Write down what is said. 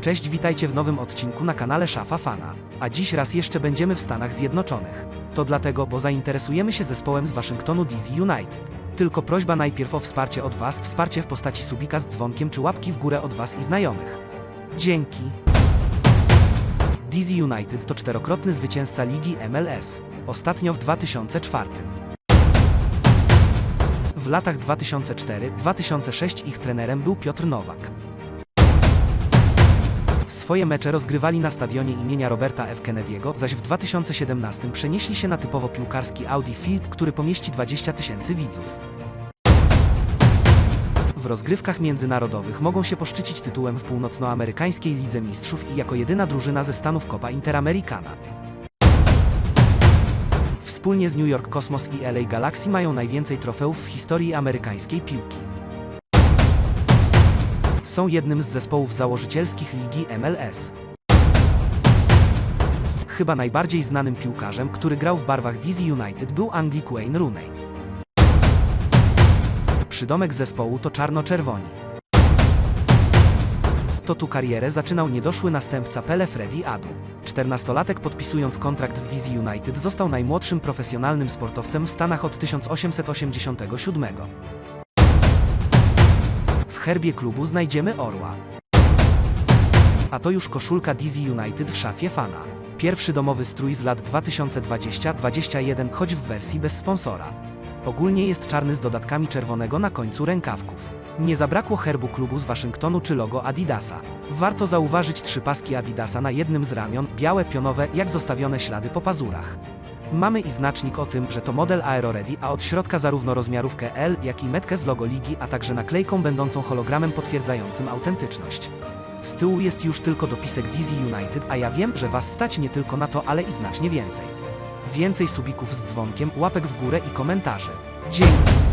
Cześć, witajcie w nowym odcinku na kanale Szafa Fana. A dziś raz jeszcze będziemy w Stanach Zjednoczonych. To dlatego, bo zainteresujemy się zespołem z Waszyngtonu DC United. Tylko prośba najpierw o wsparcie od Was, wsparcie w postaci subika z dzwonkiem czy łapki w górę od Was i znajomych. Dzięki. DC United to czterokrotny zwycięzca ligi MLS, ostatnio w 2004. W latach 2004-2006 ich trenerem był Piotr Nowak. Swoje mecze rozgrywali na stadionie imienia Roberta F. Kennedy'ego, zaś w 2017 przenieśli się na typowo piłkarski Audi Field, który pomieści 20 tysięcy widzów. W rozgrywkach międzynarodowych mogą się poszczycić tytułem w północnoamerykańskiej Lidze Mistrzów i jako jedyna drużyna ze Stanów Copa Interamericana. Wspólnie z New York Cosmos i LA Galaxy mają najwięcej trofeów w historii amerykańskiej piłki. Są jednym z zespołów założycielskich ligi MLS. Chyba najbardziej znanym piłkarzem, który grał w barwach DC United był Anglik Wayne Rooney. Przydomek zespołu to czarno-czerwoni. To tu karierę zaczynał niedoszły następca Pele Freddy Adu. 14-latek podpisując kontrakt z DC United został najmłodszym profesjonalnym sportowcem w Stanach od 1887. W herbie klubu znajdziemy orła. A to już koszulka DC United w szafie fana. Pierwszy domowy strój z lat 2020-21, choć w wersji bez sponsora. Ogólnie jest czarny z dodatkami czerwonego na końcu rękawków. Nie zabrakło herbu klubu z Waszyngtonu czy logo Adidasa. Warto zauważyć trzy paski Adidasa na jednym z ramion, białe pionowe, jak zostawione ślady po pazurach. Mamy i znacznik o tym, że to model Aero Ready, a od środka zarówno rozmiarówkę L, jak i metkę z logo ligi, a także naklejką będącą hologramem potwierdzającym autentyczność. Z tyłu jest już tylko dopisek DC United, a ja wiem, że Was stać nie tylko na to, ale i znacznie więcej. Więcej subików z dzwonkiem, łapek w górę i komentarzy. Dzięki!